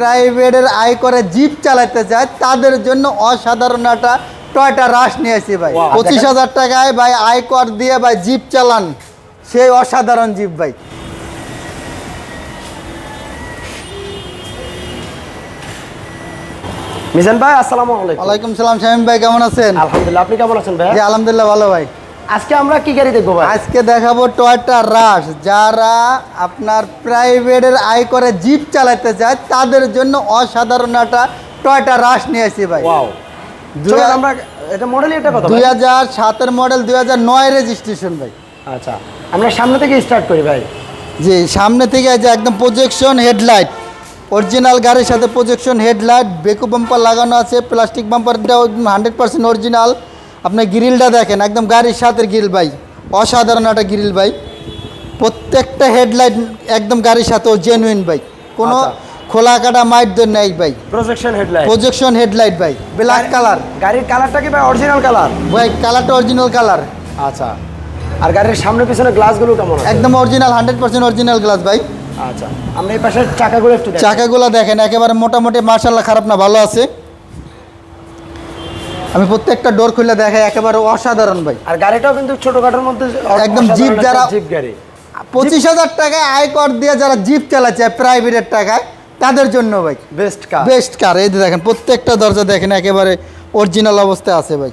প্রাইভেটের আয় করে জিপ চালাতে চায় তাদের জন্য অসাধারণ একটা টয়টা রাশ নিয়ে আসি ভাই। পঁচিশ হাজার টাকায় ভাই আয় কর দিয়ে ভাই জিপ চালান। সেই অসাধারণ জিপ ভাই। মিজান ভাই আসসালামু আলাইকুম। ওয়ালাইকুম সালাম শামিম ভাই কেমন আছেন? আলহামদুলিল্লাহ আপনি কেমন আছেন ভাই? জি আলহামদুলিল্লাহ ভালো ভাই। আজকে আমরা কি গাড়ি দেখব ভাই? আজকে দেখাবো টয়টা রাশ যারা আপনার প্রাইভেটের আয় করে জিপ চালাতে চায় তাদের জন্য অসাধারণ একটা টয়টা রাশ নিয়ে আসি ভাই। আমরা এটা মডেল এটা কত দুই হাজার সাতের মডেল দুই হাজার নয় রেজিস্ট্রেশন ভাই। আচ্ছা। আমরা সামনে থেকে স্টার্ট করি ভাই। জি সামনে থেকে যে একদম প্রজেকশন হেডলাইট অরিজিনাল গাড়ির সাথে প্রজেকশন হেডলাইট বেকু বাম্পার লাগানো আছে প্লাস্টিক বাম্পারটাও হান্ড্রেড পার্সেন্ট অরিজিনাল আপনি গ্রিলটা দেখেন একদম গাড়ির সাথে গ্রিল ভাই। অসাধারণ একটা গ্রিল ভাই। প্রত্যেকটা হেডলাইট একদম গাড়ির সাথে জেনুইন ভাই। কোনো আচ্ছা। খোলা কাটা মাইট নেই ভাই। প্রজেকশন হেডলাইট প্রজেকশন হেডলাইট ভাই। ব্ল্যাক কালার গাড়ির কালারটা কি ভাই অরিজিনাল কালার ভাই কালারটা অরিজিনাল কালার আচ্ছা। আর গাড়ির সামনে পিছনে গ্লাসগুলো কেমন আছে? একদম original hundred percent original glass ভাই। আচ্ছা। আমরা এই পাশের চাকাগুলো একটু চাকাগুলো দেখেন একেবারে মোটামুটি মার্শাল্লাহ খারাপ না ভালো আছে। আমি প্রত্যেকটা ডোর খুলে দেখাই একেবারে অসাধারণ ভাই। আর গাড়িটাও কিন্তু ছোটখাটোর মধ্যে একদম জিপ যারা- জিপ গাড়ি। পঁচিশ হাজার টাকায় আয় কর দিয়ে যারা জিপ চালাচ্ছে প্রাইভেটের টাকায় তাদের জন্য ভাই। বেস্ট কার বেস্ট কার এই যে দেখেন প্রত্যেকটা দরজা দেখেন একেবারে অরিজিনাল অবস্থায় আছে ভাই।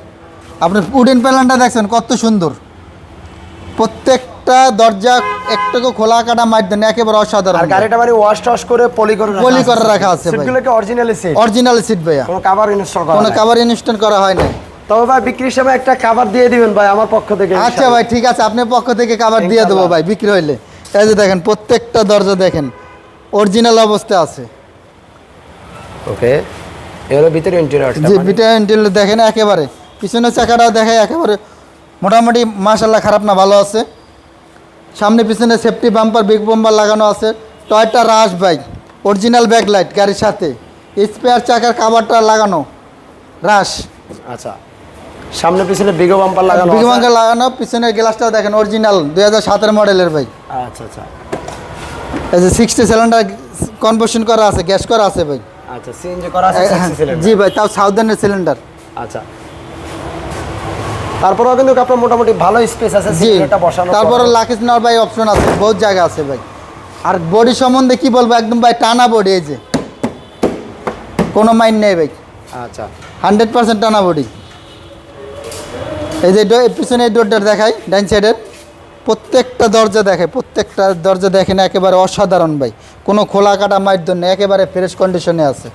আপনার উডেন প্যালানটা দেখছেন কত সুন্দর। প্রত্যেকটা দরজা একটাকে খোলা কাটা মাধ্যমে একেবারে অসাধারণ। আর গাড়িটা মানে ওয়াশ টশ করে পলি করে রাখা পলি করে রাখা আছে ভাই। সিটগুলো কি অরিজিনালি সিট অরিজিনাল সিট ভাইয়া। কোনো কাভার ইনস্টল করা কোনো। কাভার ইনস্টল করা হয় না তবে ভাই বিক্রির সময় একটা কাভার দিয়ে দিবেন ভাই আমার পক্ষ থেকে আচ্ছা ভাই ঠিক আছে আপনার পক্ষ থেকে কাভার দিয়ে দেবো ভাই বিক্রি হইলে। এই যে দেখেন প্রত্যেকটা দরজা দেখেন অরিজিনাল অবস্থায় আছে। ওকে এর ভিতরে ইন্টেরিয়রটা যে বিটা ইন্টেল দেখেন একেবারে। পিছনের চাকাটাও দেখে একেবারে মোটামুটি মাশাল্লাহ খারাপ না ভালো আছে। সামনে পিছনে সেফটি বাম্পার বিগ বাম্পার লাগানো আছে। Toyota Rush bike original backlight গাড়ির সাথে। স্পেয়ার চাকার কাভারটা লাগানো। রাশ আচ্ছা। সামনে পিছনে বিগো বাম্পার লাগানো বিগ। বাম্পার লাগানো পিছনের গ্লাসটাও দেখেন অরিজিনাল দুই হাজার সাতের মডেলের ভাই আচ্ছা আচ্ছা। এই যে সিক্সটি সিলিন্ডার কনভার্সন করা আছে গ্যাস করা আছে ভাই। আচ্ছা সিএনজি করা আছে হ্যাঁ, 60 cylinder। জি ভাই তাও সাউদার্নের সিলিন্ডার আচ্ছা। তারপরেও কিন্তু আপনার মোটামুটি ভালো স্পেস আছে সিলিন্ডারটা বসানো তারপরে লাকিস নেওয়ার ভাই অপশন আছে বহুত জায়গা আছে ভাই। আর বডি সম্বন্ধে কি বলব একদম ভাই টানা বডি এই যে। কোনো মাইন্ড নেই ভাই। আচ্ছা। হান্ড্রেড পার্সেন্ট টানা বডি এই যে পিছনে এই ডোরটা দেখাই ডাইন সাইডের প্রত্যেকটা দরজা দেখায় প্রত্যেকটা দরজা দেখে না একেবারে অসাধারণ ভাই। কোনো খোলা কাটা মাইর নেই একেবারে ফ্রেশ কন্ডিশনে আছে।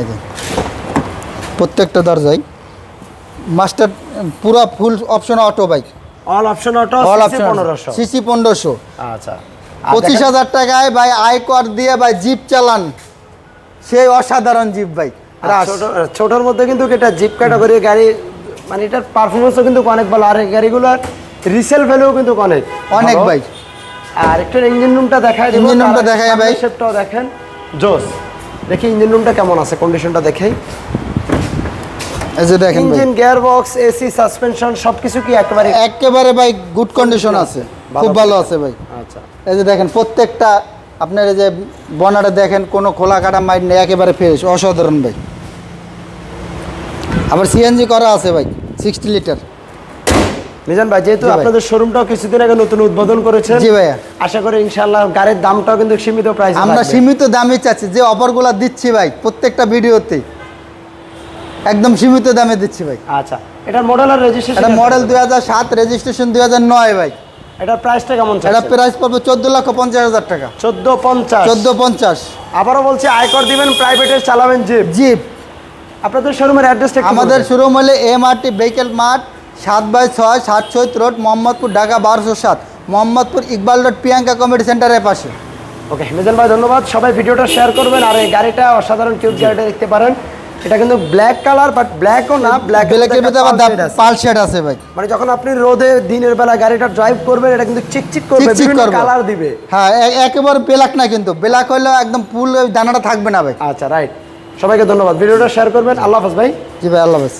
এই যে। প্রত্যেকটা দরজাই। মাস্টার পুরো full option auto bike all option auto all option পনেরোশো। সিসি পনেরোশো। আচ্ছা। পঁচিশ হাজার টাকায় ভাই আয় কর দিয়ে ভাই জিপ চালান। সেই অসাধারণ জিপ ভাই রাস ছোটর মধ্যে কিন্তু এটা জিপ ক্যাটাগরি গাড়ি মানে এটার পারফরমেন্সও কিন্তু অনেক ভালো। আর এই গাড়িগুলোর রিসেল ভ্যালুও কিন্তু অনেক। অনেক। ভাই আর একটু ইঞ্জিন রুমটা দিব। Engine roomটা দেখাই ভাই। শেপটাও দেখেন। জোস। দেখি ইঞ্জিন রুমটা কেমন আছে কন্ডিশনটা দেখেই। এই যে দেখেন engine gear box AC suspension সবকিছু কি একেবারে একেবারে ভাই গুড কন্ডিশন আছে। খুব ভালো আছে ভাই। আচ্ছা। এই যে দেখেন প্রত্যেকটা আপনার এই যে বনাটা দেখেন কোনো খোলা কাটা মাইট নেই একেবারে ফ্রেশ অসাধারণ ভাই। আবার সিএনজি করা আছে ভাই সিক্সটি লিটার মিজান ভাই যেহেতু আপনাদের শোরুমটাও কিছুদিন আগে নতুন উদ্বোধন করেছেন জি ভাইয়া। আশা করি ইনশাআল্লাহ গাড়ির দামটাও কিন্তু সীমিত প্রাইস আমরা সীমিত দামে চাচ্ছি যে অফারগুলো দিচ্ছি ভাই প্রত্যেকটা ভিডিওতে। একদম সীমিত দামে দিচ্ছি ভাই। আচ্ছা এটার মডেল আর রেজিস্ট্রেশন এটা মডেল দুই হাজার সাত রেজিস্ট্রেশন দুই হাজার নয় ভাই। এটার প্রাইসটা কেমন এটা প্রাইস পড়বে চোদ্দ লক্ষ পঞ্চাশ হাজার টাকা। চোদ্দ পঞ্চাশ। চোদ্দ পঞ্চাশ। আবারও বলছি আয়কর দিবেন প্রাইভেটে চালাবেন জিপ জিপ আপনাদের শোরুমের অ্যাড্রেসটা আমাদের শোরুম হলে M R T vehicle mart সাত বাই ছয় সাত ছয় রোড মোহাম্মদপুর ঢাকা বারোশো সাত। মোহাম্মদপুর ইকবাল রোড প্রিয়াঙ্কা কমিটি সেন্টারের পাশে। ওকে মিজান ভাই ধন্যবাদ। সবাই ভিডিওটা শেয়ার করবেন আর এই গাড়িটা অসাধারণ কিউট গাড়িটা দেখতে পারেন। এটা কিন্তু ব্ল্যাক কালার বাট ব্ল্যাকও না ব্ল্যাক ব্ল্যাকের ভিতরে আবার পাল শেড আছে। ভাই। মানে যখন আপনি রোদে দিনের বেলা গাড়িটা ড্রাইভ করবেন এটা কিন্তু চিকচিক করবে বিভিন্ন করবে। কালার দিবে। হ্যাঁ একেবারে ব্ল্যাক না কিন্তু। ব্ল্যাক হলে একদম ফুল দানাটা থাকবে না ভাই। আচ্ছা রাইট সবাইকে ধন্যবাদ। ভিডিওটা শেয়ার করবেন। আল্লাহ হাফেজ ভাই। জি ভাই আল্লাহ হাফেজ।